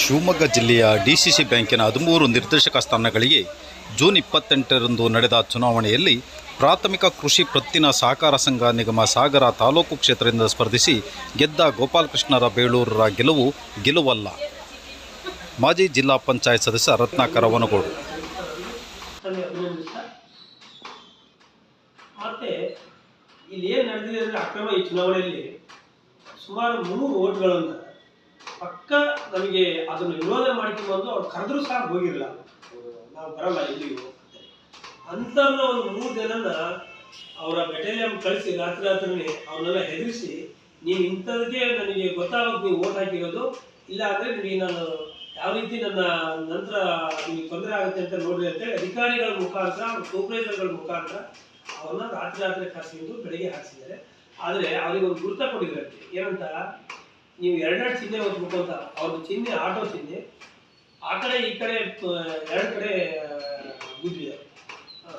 ಶಿವಮೊಗ್ಗ ಜಿಲ್ಲೆಯ ಡಿಸಿಸಿ ಬ್ಯಾಂಕಿನ ಹದಿಮೂರು ನಿರ್ದೇಶಕ ಸ್ಥಾನಗಳಿಗೆ ಜೂನ್ ಇಪ್ಪತ್ತೆಂಟರಂದು ನಡೆದ ಚುನಾವಣೆಯಲ್ಲಿ ಪ್ರಾಥಮಿಕ ಕೃಷಿ ಪ್ರತ್ತಿನ ಸಹಕಾರ ಸಂಘ ನಿಗಮ ಸಾಗರ ತಾಲೂಕು ಕ್ಷೇತ್ರದಿಂದ ಸ್ಪರ್ಧಿಸಿ ಗೆದ್ದ ಗೋಪಾಲಕೃಷ್ಣರ ಬೇಳೂರರ ಗೆಲುವು ಗೆಲುವಲ್ಲ. ಮಾಜಿ ಜಿಲ್ಲಾ ಪಂಚಾಯತ್ ಸದಸ್ಯ ರತ್ನಾಕರ ವನಗೋಡು. ಇಲ್ಲಿ ಏನು ನಡೆದಿದೆ ಅಂದರೆ ಅಕ್ರಮ ಈ ಚುನಾವಣೆಯಲ್ಲಿ ಸುಮಾರು ಮೂರು ಓಟ್ಗಳನ್ನು ಪಕ್ಕ ನಮಗೆ ಅದನ್ನು ವಿರೋಧ ಮಾಡ್ಕೊಂಡು ಬಂದು ಅವ್ರು ಕರೆದ್ರೂ ಸಹ ಹೋಗಿರಲ್ಲ ನಾವು ಬರಲ್ಲ ಎಲ್ಲಿಗೂ. ಅಂಥವ್ರನ್ನ ಒಂದು ಮೂರು ಜನನ ಅವರ ಬೆಟಾಲಿಯನ್ ಕಳಿಸಿ ರಾತ್ರಿ ರಾತ್ರಿನೇ ಅವ್ರನ್ನೆಲ್ಲ ಹೆದರಿಸಿ, ನೀವು ಇಂಥದಕ್ಕೆ ನನಗೆ ಗೊತ್ತಾಗೋದು ನೀವು ಓಟ್ ಹಾಕಿರೋದು. ಇಲ್ಲ ಅಂದರೆ ನಿಮಗೆ ನಾನು ಯಾವ ರೀತಿ ನನ್ನ ನಂತರ ನಿಮಗೆ ತೊಂದರೆ ಆಗುತ್ತೆ ಅಂತ ನೋಡ್ರಿ ಅಂತೇಳಿ ಅಧಿಕಾರಿಗಳ ಮುಖಾಂತರ ಸೂಪರ್ವೈಸರ್ಗಳ ಮುಖಾಂತರ ಅವ್ರನ್ನ ರಾತ್ರಿ ರಾತ್ರಿ ಕರೆಸಿದ್ದು ಬೆಳಿಗ್ಗೆ ಹಾಕ್ಸಿದ್ದಾರೆ. ಆದರೆ ಅವರಿಗೆ ಒಂದು ಗುರುತ ಕೊಟ್ಟಿದ್ದಾರೆ. ಏನಂತ ನೀವು ಎರಡೆರಡು ಚಿಹ್ನೆ ಓದ್ಬೇಕು ಅಂತ ಅವ್ರದ್ದು ಚಿಹ್ನೆ, ಆಟೋ ಚಿಹ್ನೆ, ಆ ಕಡೆ ಈ ಕಡೆ ಎರಡು ಕಡೆ ಗುದ್ದಿದ್ದಾರೆ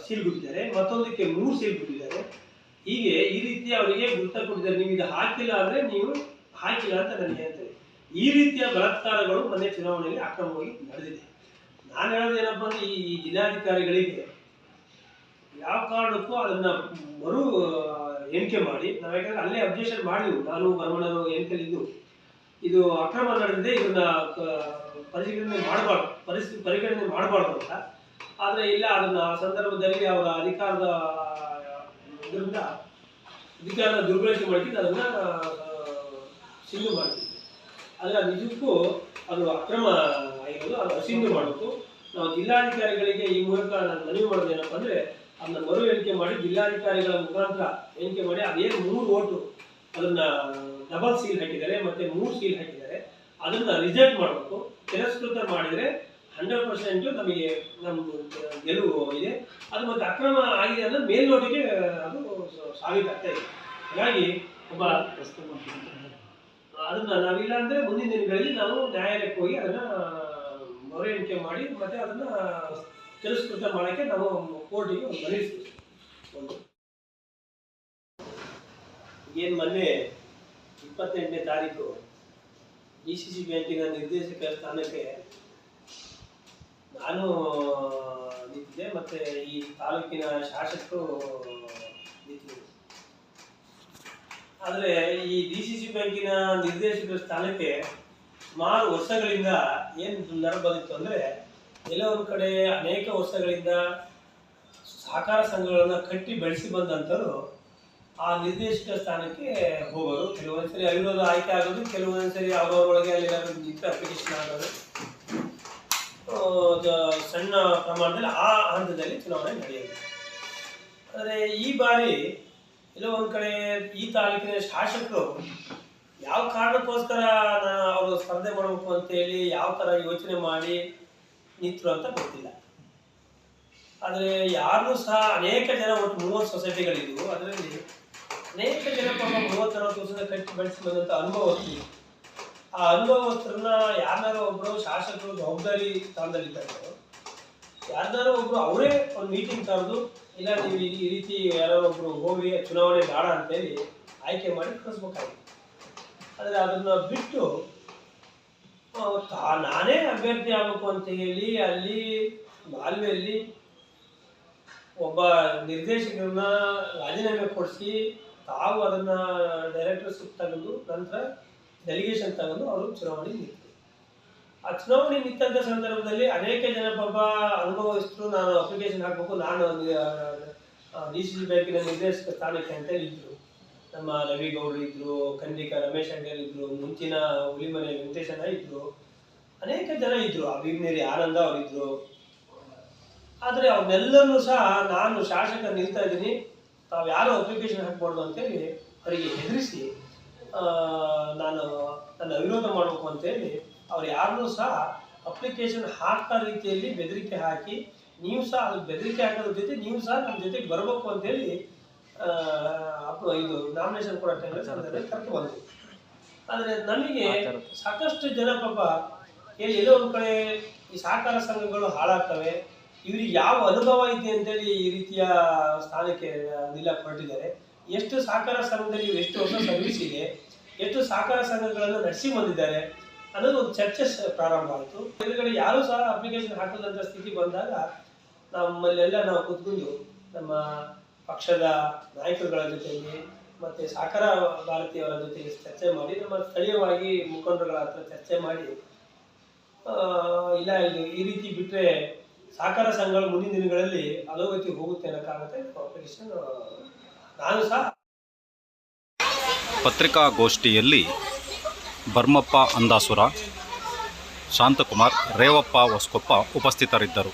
ಸೀಲ್ ಗುದ್ದಿದ್ದಾರೆ, ಮತ್ತೊಂದಕ್ಕೆ ಮೂರು ಸೀಲ್ ಗುದ್ದಿದ್ದಾರೆ. ಹೀಗೆ ಈ ರೀತಿ ಅವರಿಗೆ ಗುರುತ ಕೊಟ್ಟಿದ್ದಾರೆ ನೀವು ಇದು ಹಾಕಿಲ್ಲ ಅಂದರೆ ನೀವು ಹಾಕಿಲ್ಲ ಅಂತ ನನಗೆ ಹೇಳ್ತಾರೆ ಈ ರೀತಿಯ ಬಲಾತ್ಕಾರಗಳು ಮೊನ್ನೆ ಚುನಾವಣೆಯಲ್ಲಿ ಅಕ್ರಮವಾಗಿ ನಡೆದಿದೆ. ನಾನು ಹೇಳೋದು ಏನಪ್ಪ ಅಂದ್ರೆ, ಈ ಜಿಲ್ಲಾಧಿಕಾರಿಗಳಿಗೆ ಯಾವ ಕಾರಣಕ್ಕೂ ಅದನ್ನ ಮರು ಎಣಿಕೆ ಮಾಡಿ, ನಾವು ಯಾಕಂದ್ರೆ ಅಲ್ಲೇ ಅಬ್ಜೆಕ್ಷನ್ ಮಾಡಿದ್ವು. ನಾನು ಬರಮಣ್ಣರು ಎಣಿಕೆಲಿದ್ದು ಇದು ಅಕ್ರಮ ನಡೆದಿದೆ, ಇದನ್ನ ಪರಿಶೀಲನೆ ಮಾಡಬಾರ್ದು ಪರಿಸ್ಥಿತಿ ಪರಿಗಣನೆ ಮಾಡಬಾರ್ದು ಅಂತ. ಆದರೆ ಇಲ್ಲ, ಅದನ್ನ ಸಂದರ್ಭದಲ್ಲಿ ಅವರ ಅಧಿಕಾರದ ಇದರಿಂದ ಅಧಿಕಾರದ ದುರ್ಬಳಕೆ ಮಾಡಿದ್ದು ಅದನ್ನ ಸಿಂಧು ಮಾಡ್ತಿದ್ದೆ ಆದರೆ ನಿಜಕ್ಕೂ ಅದು ಅಕ್ರಮ ಆಗಿರೋದು, ಅದು ಅಸಿಂಧು ಮಾಡಬೇಕು ನಾವು ಜಿಲ್ಲಾಧಿಕಾರಿಗಳಿಗೆ ಈ ಮೂಲಕ ನಾನು ಮನವಿ ಮಾಡೋದು ಏನಪ್ಪ ಅಂದರೆ, ಅದನ್ನ ಮರು ಎಣಿಕೆ ಮಾಡಿ, ಜಿಲ್ಲಾಧಿಕಾರಿಗಳ ಮುಖಾಂತರ ಎಣಿಕೆ ಮಾಡಿ, ಅದೇನು ಮೂರು ಓಟು. ಅದನ್ನ ಡಬಲ್ ಸೀಲ್ ಹಾಕಿದ್ದಾರೆ ಮತ್ತೆ ಮೂರು ಸೀಲ್ ಹಾಕಿದ್ದಾರೆ. ಅದನ್ನ ರಿಜೆಕ್ಟ್ ಮಾಡಬೇಕು. ತಿರಸ್ಕೃತ ಮಾಡಿದ್ರೆ ಹಂಡ್ರೆಡ್ ಪರ್ಸೆಂಟ್ ನಮಗೆ ನಮ್ಮ ಗೆಲುವು ಇದೆ. ಅದು ಮತ್ತೆ ಅಕ್ರಮ ಆಗಿದೆ ಅಂದ್ರೆ ಮೇಲ್ನೋಟಿಗೆ ಅದು ಸಾಬೀತಾಗ್ತಾ ಇದೆ. ಹಾಗಾಗಿ ಒಬ್ಬ ಅದನ್ನ ನಾವಿಲ್ಲ ಅಂದ್ರೆ ಮುಂದಿನ ದಿನಗಳಲ್ಲಿ ನಾವು ನ್ಯಾಯಾಲಯಕ್ಕೆ ಹೋಗಿ ಅದನ್ನ ಮೊರೆ ಎಣಿಕೆ ಮಾಡಿ ಮತ್ತೆ ಅದನ್ನ ತಿರಸ್ಕೃತ ಮಾಡಕ್ಕೆ ನಾವು ಕೋರ್ಟಿಗೆ ಒಂದು ಒಂದು ಏನ್ ಮೊನ್ನೆ ಇಪ್ಪತ್ತೆಂಟನೇ ತಾರೀಕು ಡಿ ಸಿ ಸಿ ಬ್ಯಾಂಕಿನ ನಿರ್ದೇಶಕ ಸ್ಥಾನಕ್ಕೆ ನಾನು ನಿಂತಿದ್ದೆ. ಮತ್ತೆ ಈ ತಾಲೂಕಿನ ಶಾಸಕರು ನಿಂತಿದ್ದರು ಆದರೆ ಈ ಡಿ ಸಿ ಸಿ ಬ್ಯಾಂಕಿನ ನಿರ್ದೇಶಕರ ಸ್ಥಾನಕ್ಕೆ ಸುಮಾರು ವರ್ಷಗಳಿಂದ ಏನು ಬಂದಿತ್ತು ಅಂದರೆ ಎಲ್ಲ ಕಡೆ ಅನೇಕ ವರ್ಷಗಳಿಂದ ಸಹಕಾರ ಸಂಘಗಳನ್ನ ಕಟ್ಟಿ ಬೆಳೆಸಿ ಬಂದಂಥವ್ರು ಆ ನಿರ್ದೇಶಕ ಸ್ಥಾನಕ್ಕೆ ಹೋಗೋದು. ಕೆಲವೊಂದ್ಸರಿ ಅವಿರೋಧ ಆಯ್ಕೆ ಆಗೋದು ಕೆಲವೊಂದ್ಸರಿ ಅವರವರೊಳಗೆ ಅಲ್ಲಿ ನಿಂತು ಅಪ್ಲಿಕೇಶನ್ ಆಗೋದು ಸಣ್ಣ ಪ್ರಮಾಣದಲ್ಲಿ ಆ ಹಂತದಲ್ಲಿ ಚುನಾವಣೆ ನಡೆಯೋದು ಆದರೆ ಈ ಬಾರಿ ಎಲ್ಲೋ ಒಂದು ಕಡೆ ಈ ತಾಲೂಕಿನ ಶಾಸಕರು ಯಾವ ಕಾರಣಕ್ಕೋಸ್ಕರ ಅವರು ಸ್ಪರ್ಧೆ ಮಾಡಬೇಕು ಅಂತೇಳಿ ಯಾವ ಥರ ಯೋಚನೆ ಮಾಡಿ ನಿಂತರು ಅಂತ ಗೊತ್ತಿಲ್ಲ. ಆದರೆ ಯಾರು ಸಹ ಅನೇಕ ಜನ ಒಟ್ಟು ಮೂವತ್ತು ಸೊಸೈಟಿಗಳಿದ್ವು. ಅದರಲ್ಲಿ ಅನೇಕ ಜನ ತಮ್ಮ ಮೂವತ್ತರವತ್ತು ವರ್ಷದ ಕಟ್ಟಿ ಬೆಳೆಸಿ ಬಂದಂತ ಅನುಭವಸ್ಥರು ಆ ಅನುಭವಸ್ಥರನ್ನ ಯಾರನ್ನಾರು ಒಬ್ಬರು ಶಾಸಕರು ಜವಾಬ್ದಾರಿ ಸ್ಥಾನದಲ್ಲಿದ್ದಾರೆ ಯಾರನ್ನಾರು ಒಬ್ರು ಅವರೇ ಒಂದು ಮೀಟಿಂಗ್ ಕರೆದು, ಇಲ್ಲ ನೀವು ಈ ರೀತಿ ಯಾರೋ ಒಬ್ರು ಹೋಗಿ ಚುನಾವಣೆ ಬೇಡ ಅಂತೇಳಿ ಆಯ್ಕೆ ಮಾಡಿ ಕಳಿಸ್ಬೇಕಾಗಿತ್ತು. ಆದರೆ ಅದನ್ನ ಬಿಟ್ಟು ನಾನೇ ಅಭ್ಯರ್ಥಿ ಆಗಬೇಕು ಅಂತ ಹೇಳಿ ಅಲ್ಲಿ ಬಾಲ್ವೆಯಲ್ಲಿ ಒಬ್ಬ ನಿರ್ದೇಶಕರನ್ನ ರಾಜೀನಾಮೆ ಕೊಡಿಸಿ ತಾವು ಅದನ್ನ ಡೈರೆಕ್ಟರ್ಶಿಪ್ ತಗೊಂಡು ನಂತರ ಡೆಲಿಗೇಷನ್ ತಗೊಂಡು ಅವರು ಚುನಾವಣೆ ನಿಂತರು ಆ ಚುನಾವಣೆ ನಿಂತಂತ ಸಂದರ್ಭದಲ್ಲಿ ಅನೇಕ ಜನ ಪಾಪ ಇಷ್ಟು ನಾನು ಅಪ್ಲಿಕೇಶನ್ ಹಾಕಬೇಕು, ನಾನು ಡಿ ಸಿ ಸಿ ಬ್ಯಾಂಕಿನ ನಿರ್ದೇಶಕ ಸ್ಥಾನಕ್ಕೆ ಅಂತ ಇದ್ರು ನಮ್ಮ ರವಿಗೌಡರು ಇದ್ರು, ಖಂಡಿಕ ರಮೇಶ್ ಅಂಗರ್ ಇದ್ರು, ಮುಂಚಿನ ಹುಲಿಮನೆ ವೆಂಕಟೇಶಣ್ಣ ಇದ್ರು. ಅನೇಕ ಜನ ಇದ್ರು ಅಭಿಜ್ಞೇರಿ ಆನಂದ ಅವರಿದ್ರು ಆದರೆ ಅವನ್ನೆಲ್ಲರೂ ಸಹ ನಾನು ಶಾಸಕ ನಿಲ್ತಾ ಇದ್ದೀನಿ. ತಾವು ಯಾರು ಅಪ್ಲಿಕೇಶನ್ ಹಾಕ್ಬಾರ್ದು ಅಂತೇಳಿ ಅವರಿಗೆ ಹೆದರಿಸಿ ನಾನು ನನ್ನ ವಿರೋಧ ಮಾಡಬೇಕು ಅಂತೇಳಿ ಅವ್ರು ಯಾರನ್ನೂ ಸಹ ಅಪ್ಲಿಕೇಶನ್ ಹಾಕೋ ರೀತಿಯಲ್ಲಿ ಬೆದರಿಕೆ ಹಾಕಿ ನೀವು ಸಹ ಅದು ಬೆದರಿಕೆ ಹಾಕೋದ್ರ ಜೊತೆ ನೀವು ಸಹ ನಮ್ಮ ಜೊತೆಗೆ ಬರಬೇಕು ಅಂತೇಳಿ ಇದು ನಾಮಿನೇಷನ್ ಕೊಡೋ ಟೈಮಲ್ಲಿ ಕರ್ಕೊಂಡು ಬಂದ್ವಿ. ಆದರೆ ನಮಗೆ ಸಾಕಷ್ಟು ಜನ ಪಾಪ ಎಲ್ಲಿ ಎಲ್ಲೋ ಒಂದು ಕಡೆ ಈ ಸಹಕಾರ ಸಂಘಗಳು ಹಾಳಾಗ್ತವೆ ಇವ್ರಿಗೆ ಯಾವ ಅನುಭವ ಇದೆ ಅಂತೇಳಿ ಈ ರೀತಿಯ ಸ್ಥಾನಕ್ಕೆ ಅನಿಲ ಕೊಟ್ಟಿದ್ದಾರೆ. ಎಷ್ಟು ಸಹಕಾರ ಸಂಘದಲ್ಲಿ ಎಷ್ಟು ಹೊಸ ಸರ್ವಿಸ್ ಇದೆ, ಎಷ್ಟು ಸಹಕಾರ ಸಂಘಗಳನ್ನು ನಡೆಸಿ ಬಂದಿದ್ದಾರೆ ಅನ್ನೋದು ಒಂದು ಚರ್ಚೆ ಪ್ರಾರಂಭ ಆಯಿತು. ಎದುರುಗಡೆ ಯಾರೂ ಸಹ ಅಪ್ಲಿಕೇಶನ್ ಹಾಕದಂಥ ಸ್ಥಿತಿ ಬಂದಾಗ ನಮ್ಮಲ್ಲೆಲ್ಲ ನಾವು ಕೂತ್ಕೊಂಡು ನಮ್ಮ ಪಕ್ಷದ ನಾಯಕರುಗಳ ಜೊತೆಗೆ ಮತ್ತು ಸಾಕಾರ ಭಾರತೀಯವರ ಜೊತೆಗೆ ಚರ್ಚೆ ಮಾಡಿ, ನಮ್ಮ ಸ್ಥಳೀಯವಾಗಿ ಮುಖಂಡರುಗಳ ಹತ್ರ ಚರ್ಚೆ ಮಾಡಿ ಇಲ್ಲ ಇದು ಈ ರೀತಿ ಬಿಟ್ಟರೆ ಸಹಕಾರ ಸಂಘಗಳು ಮುಂದಿನ ದಿನಗಳಲ್ಲಿ ಅಧೋಗತಿ ಹೋಗುತ್ತೆ ಅನ್ನೋಕ್ಕಾಗುತ್ತೆ ಕಾಂಪಿಟೇಷನ್ ನಾನು ಸಹ ಪತ್ರಿಕಾಗೋಷ್ಠಿಯಲ್ಲಿ ಬರ್ಮಪ್ಪ ಅಂದಾಸುರ, ಶಾಂತಕುಮಾರ್, ರೇವಪ್ಪ ಹೊಸ್ಕೊಪ್ಪ ಉಪಸ್ಥಿತರಿದ್ದರು.